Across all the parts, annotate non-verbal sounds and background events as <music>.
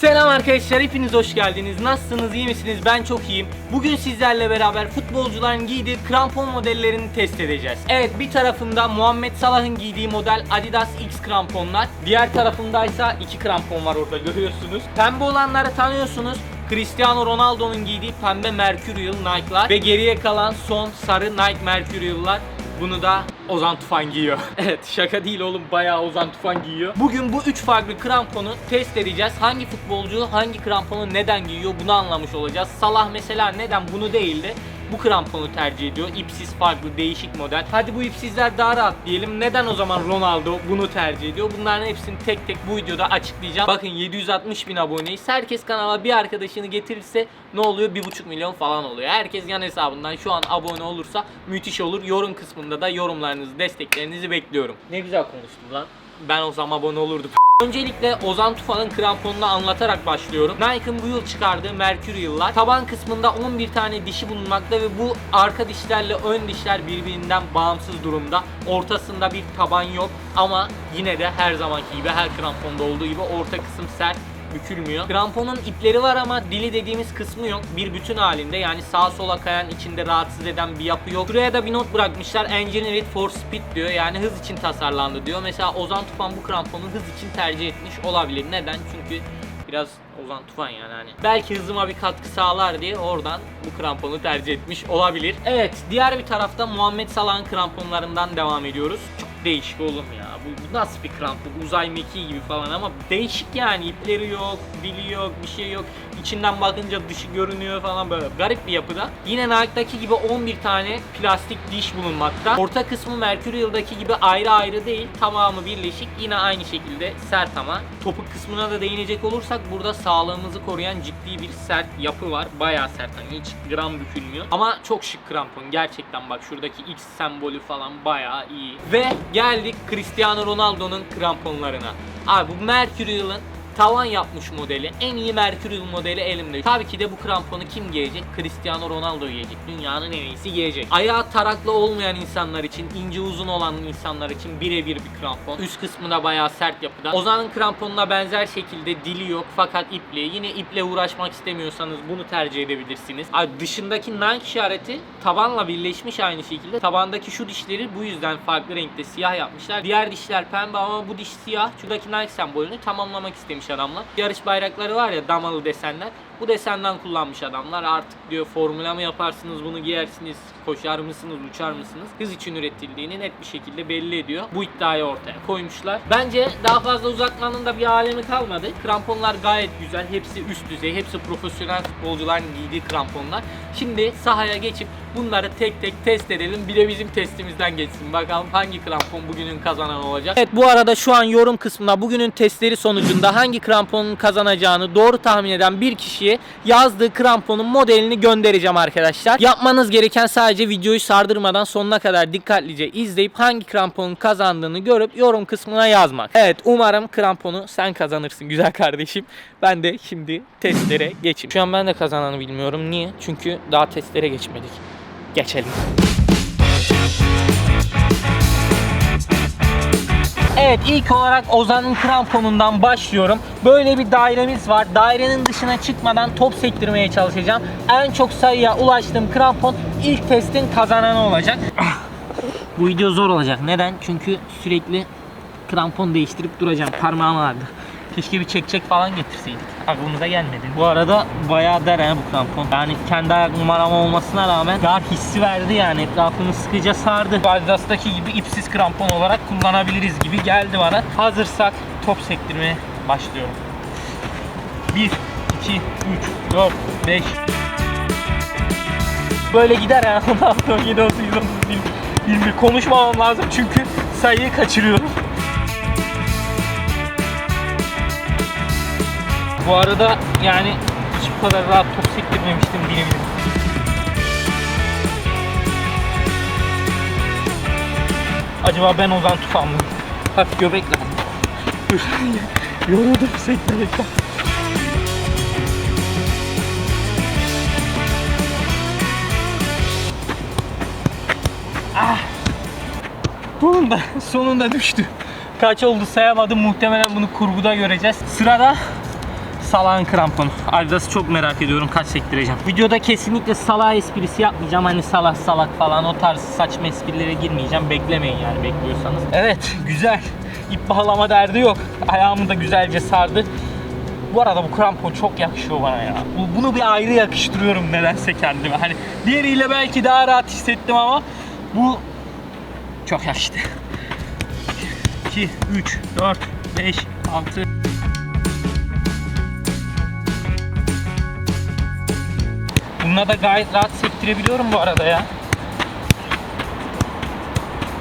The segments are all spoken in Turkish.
Selam arkadaşlar, hepiniz hoş geldiniz. Nasılsınız, iyi misiniz? Ben çok iyiyim. Bugün sizlerle beraber futbolcuların giydiği krampon modellerini test edeceğiz. Evet, bir tarafında Muhammed Salah'ın giydiği model Adidas X kramponlar. Diğer tarafındaysa iki krampon var orada <laughs> görüyorsunuz. Pembe olanları tanıyorsunuz. Cristiano Ronaldo'nun giydiği pembe Mercurial Nike'lar ve geriye kalan son sarı Nike Mercurial'lar. Bunu da Ozan Tufan giyiyor. <laughs> evet şaka değil oğlum bayağı Ozan Tufan giyiyor. Bugün bu üç farklı kramponu test edeceğiz. Hangi futbolcu hangi kramponu neden giyiyor bunu anlamış olacağız. Salah mesela neden bunu değil de bu kramponu tercih ediyor. İpsiz farklı değişik model. Hadi bu ipsizler daha rahat diyelim. Neden o zaman Ronaldo bunu tercih ediyor? Bunların hepsini tek tek bu videoda açıklayacağım. Bakın 760 bin aboneyiz. Herkes kanala bir arkadaşını getirirse ne oluyor? 1,5 milyon falan oluyor. Herkes yan hesabından şu an abone olursa müthiş olur. Yorum kısmında da yorumlarınızı, desteklerinizi bekliyorum. Ne güzel konuştum lan. Ben o zaman abone olurdum. Öncelikle Ozan Tufan'ın kramponunu anlatarak başlıyorum. Nike'ın bu yıl çıkardığı Mercurial'lar taban kısmında 11 tane dişi bulunmakta ve bu arka dişlerle ön dişler birbirinden bağımsız durumda. Ortasında bir taban yok ama yine de her zamanki gibi her kramponda olduğu gibi orta kısım sert bükülmüyor. Kramponun ipleri var ama dili dediğimiz kısmı yok. Bir bütün halinde yani sağa sola kayan içinde rahatsız eden bir yapı yok. Şuraya da bir not bırakmışlar. Engineered for speed diyor. Yani hız için tasarlandı diyor. Mesela Ozan Tufan bu kramponu hız için tercih etmiş olabilir. Neden? Çünkü biraz Ozan Tufan yani hani. Belki hızıma bir katkı sağlar diye oradan bu kramponu tercih etmiş olabilir. Evet, diğer bir tarafta Muhammed Salah'ın kramponlarından devam ediyoruz. Çok değişik oğlum ya. Bu, bu nasıl bir krampon? Uzay mekiği gibi falan ama değişik yani. ipleri yok, dili yok, bir şey yok. İçinden bakınca dışı görünüyor falan böyle garip bir yapıda. Yine Nike'daki gibi 11 tane plastik diş bulunmakta. Orta kısmı Mercurial'daki gibi ayrı ayrı değil. Tamamı birleşik. Yine aynı şekilde sert ama. Topuk kısmına da değinecek olursak burada sağlığımızı koruyan ciddi bir sert yapı var. Bayağı sert hani hiç gram bükülmüyor. Ama çok şık krampon. Gerçekten bak şuradaki X sembolü falan bayağı iyi. Ve geldik Cristiano Ronaldo'nun kramponlarına. Abi bu Mercurial'ın tavan yapmış modeli. En iyi Mercurial modeli elimde. Tabii ki de bu kramponu kim giyecek? Cristiano Ronaldo giyecek. Dünyanın en iyisi giyecek. Ayağı taraklı olmayan insanlar için, ince uzun olan insanlar için birebir bir krampon. Üst kısmı da bayağı sert yapıda. Ozan'ın kramponuna benzer şekilde dili yok fakat ipli. Yine iple uğraşmak istemiyorsanız bunu tercih edebilirsiniz. Abi dışındaki Nike işareti tabanla birleşmiş aynı şekilde. Tabandaki şu dişleri bu yüzden farklı renkte siyah yapmışlar. Diğer dişler pembe ama bu diş siyah. Şuradaki Nike sembolünü tamamlamak istemiş adamlar. Yarış bayrakları var ya damalı desenler. Bu desenden kullanmış adamlar. Artık diyor formüle mi yaparsınız bunu giyersiniz, koşar mısınız, uçar mısınız? Hız için üretildiğini net bir şekilde belli ediyor. Bu iddiayı ortaya koymuşlar. Bence daha fazla uzatmanın da bir alemi kalmadı. Kramponlar gayet güzel. Hepsi üst düzey. Hepsi profesyonel futbolcuların giydiği kramponlar. Şimdi sahaya geçip bunları tek tek test edelim. Bir de bizim testimizden geçsin. Bakalım hangi krampon bugünün kazananı olacak. Evet bu arada şu an yorum kısmına bugünün testleri sonucunda hangi kramponun kazanacağını doğru tahmin eden bir kişiye yazdığı kramponun modelini göndereceğim arkadaşlar. Yapmanız gereken sadece videoyu sardırmadan sonuna kadar dikkatlice izleyip hangi kramponun kazandığını görüp yorum kısmına yazmak. Evet umarım kramponu sen kazanırsın güzel kardeşim. Ben de şimdi testlere geçeyim. Şu an ben de kazananı bilmiyorum. Niye? Çünkü daha testlere geçmedik. Geçelim. Evet ilk olarak Ozan'ın kramponundan başlıyorum. Böyle bir dairemiz var. Dairenin dışına çıkmadan top sektirmeye çalışacağım. En çok sayıya ulaştığım krampon ilk testin kazananı olacak. Bu video zor olacak. Neden? Çünkü sürekli krampon değiştirip duracağım. Parmağım ağrıdı. Keşke bir çekçek falan getirseydik. Aklımıza gelmedi. Bu arada bayağı der he bu krampon. Yani kendi ayak numaram olmasına rağmen dar hissi verdi yani. Etrafını sıkıca sardı. Adidas'taki gibi ipsiz krampon olarak kullanabiliriz gibi geldi bana. Hazırsak top sektirmeye başlıyorum. 1, 2, 3, 4, 5. Böyle gider ha. 16, 17, 18, 19, 20, 20. Konuşmamam lazım çünkü sayıyı kaçırıyorum. Bu arada yani hiç bu kadar rahat top sektirmemiştim diyebilirim. Acaba ben Ozan Tufan mı? Hafif göbekle. <laughs> Yoruldum sektirmekten. Ah! Sonunda, sonunda düştü. Kaç oldu sayamadım. Muhtemelen bunu kurguda göreceğiz. Sırada Salah'ın kramponu. Adidas'ı çok merak ediyorum kaç sektireceğim. Videoda kesinlikle Salah esprisi yapmayacağım. Hani Salah salak falan o tarz saçma esprilere girmeyeceğim. Beklemeyin yani bekliyorsanız. Evet güzel. İp bağlama derdi yok. Ayağımı da güzelce sardı. Bu arada bu krampon çok yakışıyor bana ya. Bu- Bunu bir ayrı yakıştırıyorum nedense kendime. Hani diğeriyle belki daha rahat hissettim ama bu çok yakıştı. 2, 3, 4, 5, 6. Bununla da gayet rahat sektirebiliyorum bu arada ya.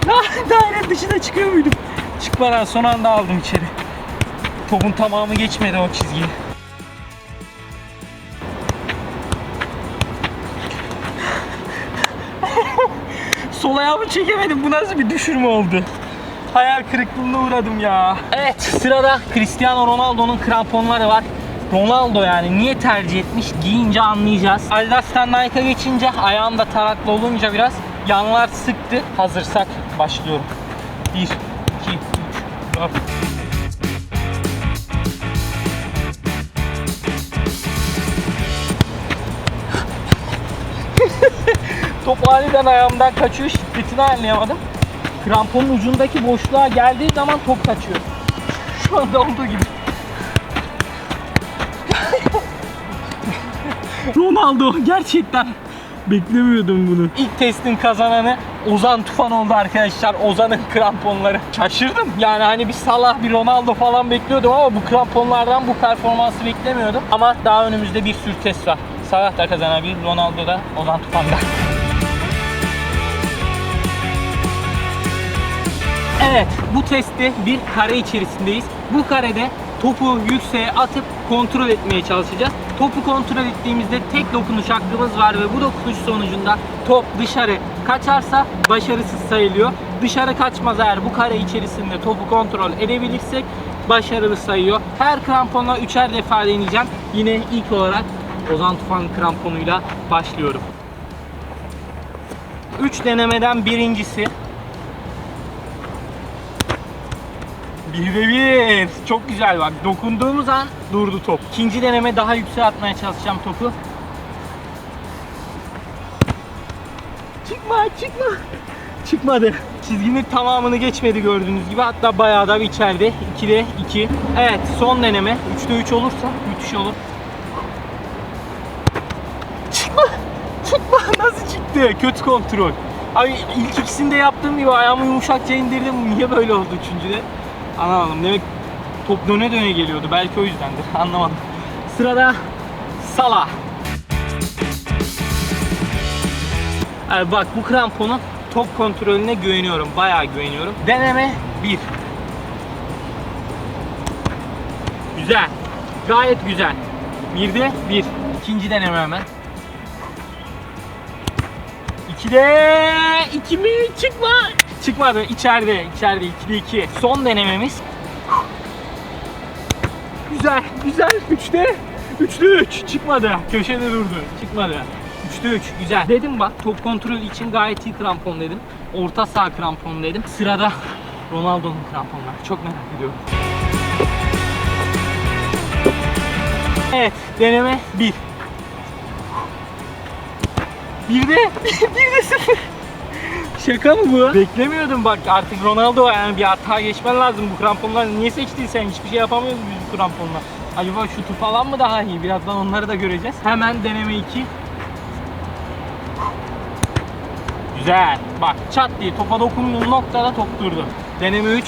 <laughs> Daire dışına çıkıyor muydum? Çıkmadan son anda aldım içeri. Topun tamamı geçmedi o çizgiyi. <laughs> Sol ayağımı çekemedim. Bu nasıl bir düşürme oldu? Hayal kırıklığına uğradım ya. Evet sırada Cristiano Ronaldo'nun kramponları var. Ronaldo yani niye tercih etmiş giyince anlayacağız. Adidas'tan Nike'a geçince ayağımda taraklı olunca biraz yanlar sıktı. Hazırsak başlıyorum. 1, 2, 3, 4. Top aniden ayağımdan kaçıyor. Şiddetini anlayamadım. Kramponun ucundaki boşluğa geldiği zaman top kaçıyor. <laughs> Şu anda olduğu gibi. Ronaldo gerçekten beklemiyordum bunu. İlk testin kazananı Ozan Tufan oldu arkadaşlar. Ozan'ın kramponları. Şaşırdım. Yani hani bir Salah, bir Ronaldo falan bekliyordum ama bu kramponlardan bu performansı beklemiyordum. Ama daha önümüzde bir sürü test var. Salah da kazanabilir, Ronaldo da, Ozan Tufan da. Evet, bu testte bir kare içerisindeyiz. Bu karede topu yükseğe atıp kontrol etmeye çalışacağız. Topu kontrol ettiğimizde tek dokunuş hakkımız var ve bu dokunuş sonucunda top dışarı kaçarsa başarısız sayılıyor. Dışarı kaçmaz eğer bu kare içerisinde topu kontrol edebilirsek başarılı sayıyor. Her kramponla üçer defa deneyeceğim. Yine ilk olarak Ozan Tufan kramponuyla başlıyorum. 3 denemeden birincisi Bir de bir. Çok güzel bak. Dokunduğumuz an durdu top. İkinci deneme daha yükseğe atmaya çalışacağım topu. Çıkma, çıkma. Çıkmadı. Çizginin tamamını geçmedi gördüğünüz gibi. Hatta bayağı da bir içeride. 2'de 2. Evet, son deneme. 3'te 3 olursa müthiş olur. Çıkma. Çıkma. Nasıl çıktı? Kötü kontrol. Abi ilk ikisinde yaptığım gibi ayağımı yumuşakça indirdim. Niye böyle oldu üçüncüde? Anlamadım. Demek top döne döne geliyordu. Belki o yüzdendir. <laughs> Anlamadım. Sırada Salah. Abi bak bu kramponun top kontrolüne güveniyorum. Bayağı güveniyorum. Deneme 1. Güzel. Gayet güzel. Bir de 1. İkinci deneme hemen. 2'de 2 mi? Çıkma. Çıkmadı. İçeride. içeride 2'de 2. Son denememiz. Güzel. Güzel. 3'te 3'te 3. Çıkmadı. Köşede durdu. Çıkmadı. 3'te 3. Güzel. Dedim bak top kontrolü için gayet iyi krampon dedim. Orta sağ krampon dedim. Sırada Ronaldo'nun kramponları. Çok merak ediyorum. Evet. Deneme 1. Bir de <laughs> bir de sıfır. Şaka mı bu? Beklemiyordum bak artık Ronaldo yani bir hata geçmen lazım bu kramponları niye seçtiysen hiçbir şey yapamıyoruz biz bu kramponla. Acaba şutu falan mı daha iyi? Birazdan onları da göreceğiz. Hemen deneme 2. Güzel. Bak çat diye topa dokunduğun noktada top durdu. Deneme 3.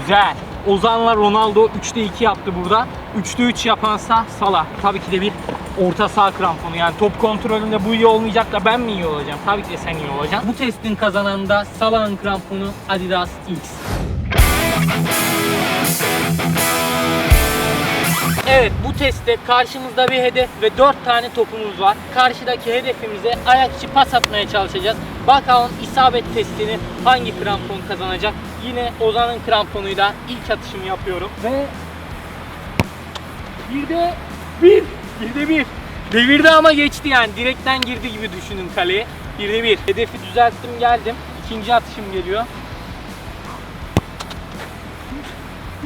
Güzel. Ozan'la Ronaldo 3'te 2 yaptı burada. 3'te 3 yapansa Salah. Tabii ki de bir orta sağ kramponu. Yani top kontrolünde bu iyi olmayacak da ben mi iyi olacağım? Tabii ki de sen iyi olacaksın. Bu testin kazananı da Salah'ın kramponu Adidas X. Evet bu testte karşımızda bir hedef ve 4 tane topumuz var. Karşıdaki hedefimize ayak içi pas atmaya çalışacağız. Bakalım isabet testini hangi krampon kazanacak? Yine Ozan'ın kramponuyla ilk atışımı yapıyorum. Ve bir de bir. Bir de bir. Devirdi ama geçti yani. Direkten girdi gibi düşünün kaleye. Bir de bir. Hedefi düzelttim geldim. İkinci atışım geliyor.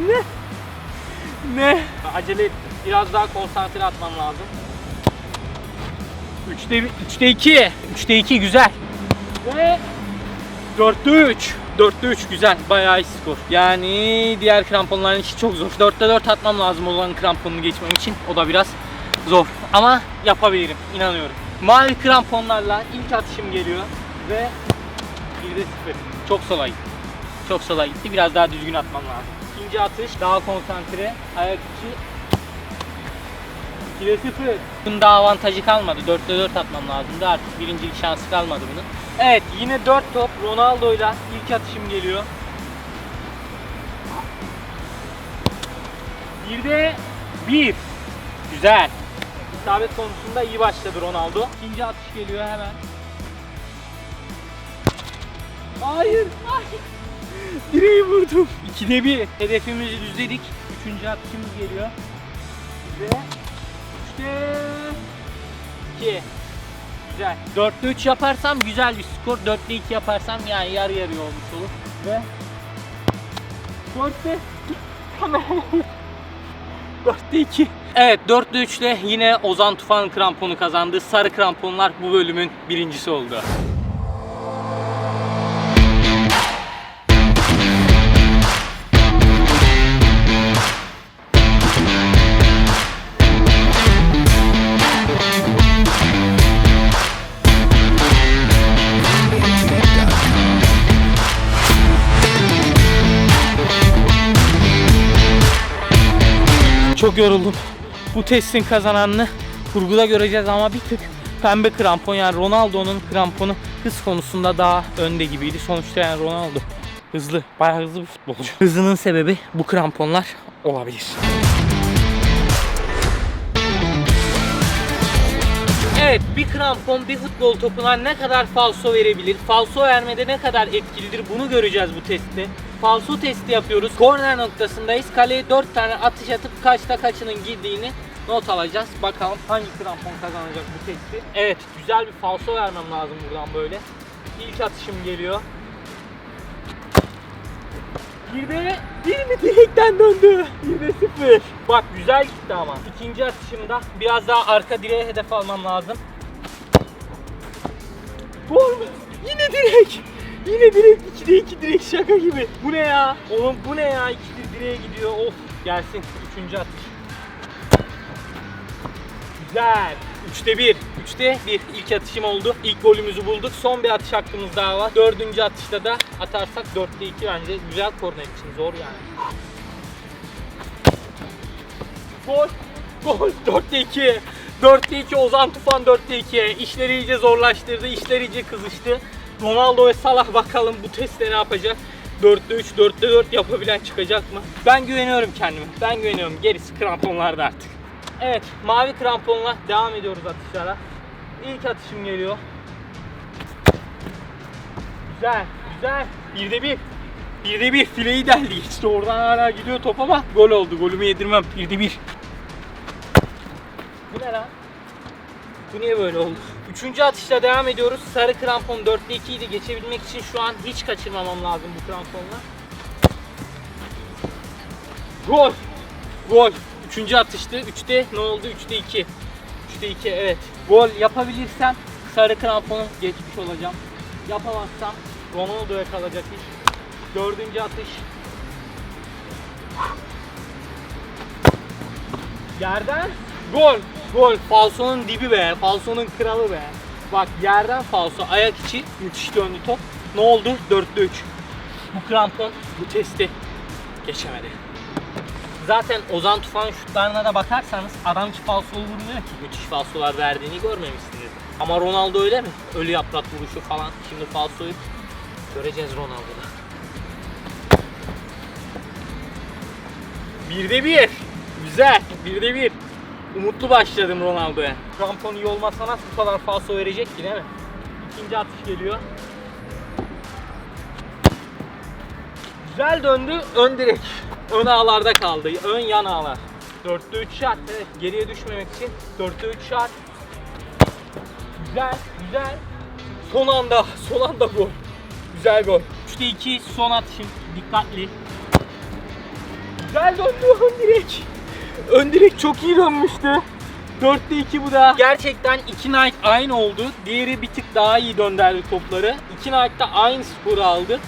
Ne? Ne? Acele ettim. Biraz daha konsantre atmam lazım. 3'te 3'te 2. 3'te 2 güzel. Ve 4'te 3. 4'te 3 güzel. Bayağı iyi skor. Yani diğer kramponların işi çok zor. 4'te 4 atmam lazım olan kramponunu geçmem için. O da biraz zor. Ama yapabilirim. inanıyorum. Mavi kramponlarla ilk atışım geliyor. Ve 1'de 0. Çok sola gitti. Çok sola gitti. Biraz daha düzgün atmam lazım. İkinci atış daha konsantre. Ayak içi 2'de 0. Bunun daha avantajı kalmadı. 4'te 4 atmam lazımdı. Artık birincilik şansı kalmadı bunun. Evet yine 4 top Ronaldo'yla ilk atışım geliyor. Bir de 1. Güzel. İsabet konusunda iyi başladı Ronaldo. İkinci atış geliyor hemen. Hayır. Hayır. Direği vurdum. 2'de 1. Hedefimizi düzledik. Üçüncü atışımız geliyor. Ve 3'te 2. Güzel. 4'te 3 yaparsam güzel bir skor. 4'te 2 yaparsam yani yarı yarıya olmuş olur. Ve 4'te 4'te 2. Evet 4'te 3 ile yine Ozan Tufan kramponu kazandı. Sarı kramponlar bu bölümün birincisi oldu. Çok yoruldum. Bu testin kazananını kurguda göreceğiz ama bir tık pembe krampon yani Ronaldo'nun kramponu hız konusunda daha önde gibiydi. Sonuçta yani Ronaldo hızlı, bayağı hızlı bir futbolcu. Hızının sebebi bu kramponlar olabilir. Evet bir krampon bir futbol topuna ne kadar falso verebilir? Falso vermede ne kadar etkilidir? Bunu göreceğiz bu testte. Falso testi yapıyoruz. Korner noktasındayız. Kaleye 4 tane atış atıp kaçta kaçının girdiğini not alacağız. Bakalım hangi krampon kazanacak bu testi. Evet güzel bir falso vermem lazım buradan böyle. İlk atışım geliyor. Bir de bir mi direkten döndü? De sıfır. Bak güzel gitti ama. İkinci atışımda biraz daha arka direğe hedef almam lazım. Gol? Yine direk. Yine direk. 2'de 2 direk şaka gibi. Bu ne ya? Oğlum bu ne ya? 2'de direğe gidiyor. Of. Gelsin. Üçüncü atış. Güzel. 3'te 1. 3'te 1. İlk atışım oldu. İlk golümüzü bulduk. Son bir atış hakkımız daha var. Dördüncü atışta da atarsak 4'te 2 bence güzel korner için. Zor yani. Gol. Gol. 4'te 2. 4'te 2 Ozan Tufan 4'te 2. İşleri iyice zorlaştırdı. İşler iyice kızıştı. Ronaldo ve Salah bakalım bu testte ne yapacak? 4'te 3, 4'te 4 yapabilen çıkacak mı? Ben güveniyorum kendime. Ben güveniyorum. Gerisi kramponlarda artık. Evet, mavi kramponla devam ediyoruz atışlara. İlk atışım geliyor. Güzel, güzel. Birde bir. Birde bir fileyi deldi. İşte oradan hala gidiyor top ama gol oldu. Golümü yedirmem. Birde bir. Bu ne lan? Bu niye böyle oldu? Üçüncü atışla devam ediyoruz. Sarı krampon 4'te 2 idi. Geçebilmek için şu an hiç kaçırmamam lazım bu kramponla. Gol! Gol! Üçüncü atıştı. Üçte ne oldu? Üçte 2. Üçte 2 evet. Gol yapabilirsem sarı kramponu geçmiş olacağım. Yapamazsam Ronaldo'ya kalacak iş. Dördüncü atış. Yerden gol. Gol. Falsonun dibi be. Falsonun kralı be. Bak yerden falso. Ayak içi müthiş döndü top. Ne oldu? 4'te 3. Bu krampon bu testi geçemedi. Zaten Ozan Tufan şutlarına da bakarsanız adam hiç falso vurmuyor ki. Müthiş falsolar verdiğini görmemişsiniz. Ama Ronaldo öyle mi? Ölü yaprak vuruşu falan. Şimdi falsoyu göreceğiz Ronaldo'da. Birde bir. Güzel. Birde bir. Umutlu başladım Ronaldo'ya. Krampon iyi olmazsa nasıl bu kadar falso verecek ki değil mi? İkinci atış geliyor. Güzel döndü. Ön direk. Ön ağlarda kaldı. Ön yan ağlar. 4'te 3 şart. Evet. Geriye düşmemek için 4'te 3 şart. Güzel. Güzel. Son anda. Son anda gol. Güzel gol. 3'te 2 son atışım. Dikkatli. Güzel döndü ön direk. Ön direk çok iyi dönmüştü. 4'te 2 bu da. Gerçekten iki Nike aynı oldu. Diğeri bir tık daha iyi döndürdü topları. İki Nike de aynı skoru aldı.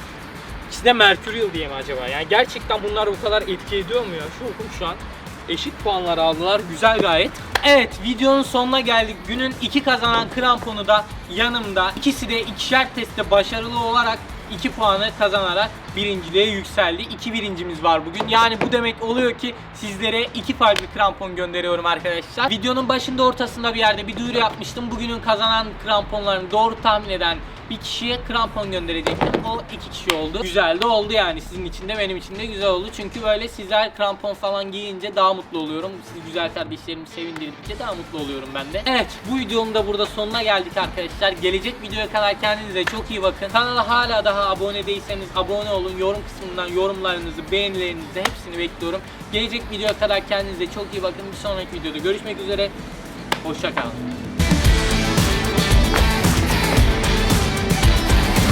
İkisi de Mercurial diye mi acaba? Yani gerçekten bunlar bu kadar etki ediyor mu ya? Şokum şu an. Eşit puanlar aldılar. Güzel gayet. Evet videonun sonuna geldik. Günün iki kazanan kramponu da yanımda. İkisi de ikişer testte başarılı olarak 2 puanı kazanarak birinciliğe yükseldi. 2 birincimiz var bugün. Yani bu demek oluyor ki sizlere iki farklı krampon gönderiyorum arkadaşlar. Videonun başında ortasında bir yerde bir duyuru yapmıştım. Bugünün kazanan kramponlarını doğru tahmin eden bir kişiye krampon gönderecektim. O iki kişi oldu. Güzel de oldu yani. Sizin için de benim için de güzel oldu. Çünkü böyle sizler krampon falan giyince daha mutlu oluyorum. Siz güzel kardeşlerimi sevindirdikçe daha mutlu oluyorum ben de. Evet bu videonun da burada sonuna geldik arkadaşlar. Gelecek videoya kadar kendinize çok iyi bakın. Kanala hala daha abone değilseniz abone olun. Yorum kısmından yorumlarınızı, beğenilerinizi hepsini bekliyorum. Gelecek videoya kadar kendinize çok iyi bakın. Bir sonraki videoda görüşmek üzere. Hoşçakalın.